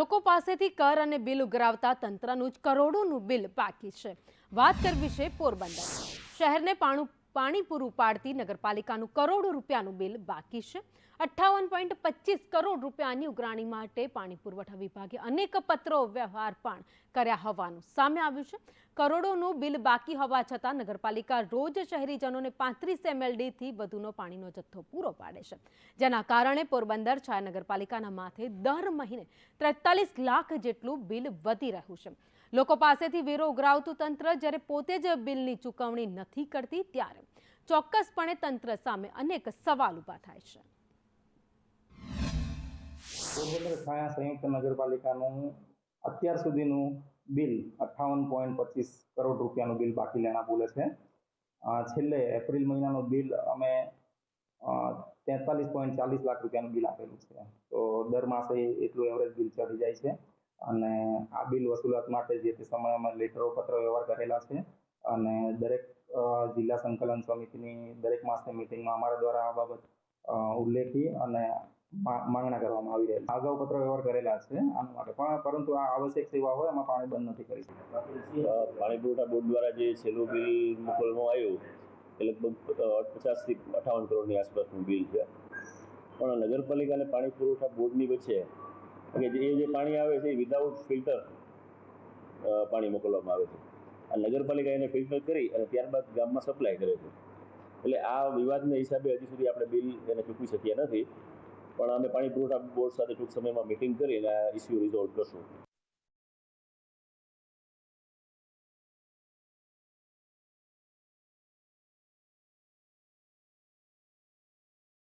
લોકો પાસેથી કર અને બિલ ઉઘરાવતા તંત્રનું જ કરોડોનું બિલ બાકી છે. વાત કરવી છે પોરબંદર. શહેરને પાણું પાણી પૂરું પાડતી નગરપાલિકાનું કરોડો રૂપિયાનું બિલ બાકી છે. અઠ્ઠાવન પોઈન્ટ પચીસ કરોડ રૂપિયાની ઉઘરાણી માટે પાણી પુરવઠા વિભાગે અનેક પત્રો વ્યવહાર પણ કર્યા હોવાનું સામે આવ્યું છે. કરોડોનું બિલ બાકી હોવા છતાં નગરપાલિકા રોજ શહેરીજનોને પાંત્રીસ એમએલડીથી વધુનો પાણીનો જથ્થો પૂરો પાડે છે. જેના કારણે પોરબંદર છાયા નગરપાલિકાના માથે દર મહિને ત્રેતાલીસ લાખ જેટલું બિલ વધી રહ્યું છે. લોકો પાસેથી વેરો ઉઘરાવતું તંત્ર જ્યારે પોતે જ બિલની ચૂકવણી નથી કરતી, ત્યારે ચોક્કસપણે તંત્ર સામે અનેક સવાલ ઊભા થાય છે. સંયુક્ત નગરપાલિકાનું અત્યાર સુધીનું બિલ અઠ્ઠાવન પોઈન્ટ પચીસ કરોડ રૂપિયાનું બિલ બાકી લેણા બોલે છે. છેલ્લે એપ્રિલ મહિનાનું બિલ અમે તેતાલીસ પોઈન્ટ ચાલીસ લાખ રૂપિયાનું બિલ આપેલું છે. તો દર માસે એટલું એવરેજ બિલ ચડી જાય છે. અને આ બિલ વસૂલાત માટે જે તે સમયે અમે લેટરો પત્ર વ્યવહાર કરેલા છે અને દરેક જિલ્લા સંકલન સમિતિની દરેક માસની મિટિંગમાં અમારા દ્વારા આ બાબત ઉલ્લેખી અને માંગણા કરવામાં આવી રહી અગાઉ પત્ર વ્યવહાર કરેલા છે આના માટે. પણ પરંતુ આ આવશ્યક સેવા હોય એમાં પાણી બંધ નથી કરી શકતા પાણી પુરવઠા બોર્ડ દ્વારા જે છેલ્લું બિલ મોકલવામાં આવ્યું, એ લગભગ પચાસથી અઠાવન કરોડની આસપાસનું બિલ છે. પણ નગરપાલિકા અને પાણી પુરવઠા બોર્ડની વચ્ચે, કે એ જે પાણી આવે છે એ વિધાઉટ ફિલ્ટર પાણી મોકલવામાં આવે છે. નગરપાલિકા એને ફિલ્ટર કરી અને ત્યારબાદ ગામમાં સપ્લાય કરે છે. એટલે આ વિવાદના હિસાબે હજી સુધી આપણે બિલ એને ચૂકવી શક્યા નથી. પણ અમે પાણી પુરવઠા બોર્ડ સાથે ટૂંક સમયમાં મિટિંગ કરીને આ ઇસ્યુ રિઝોલ્વ કરશું.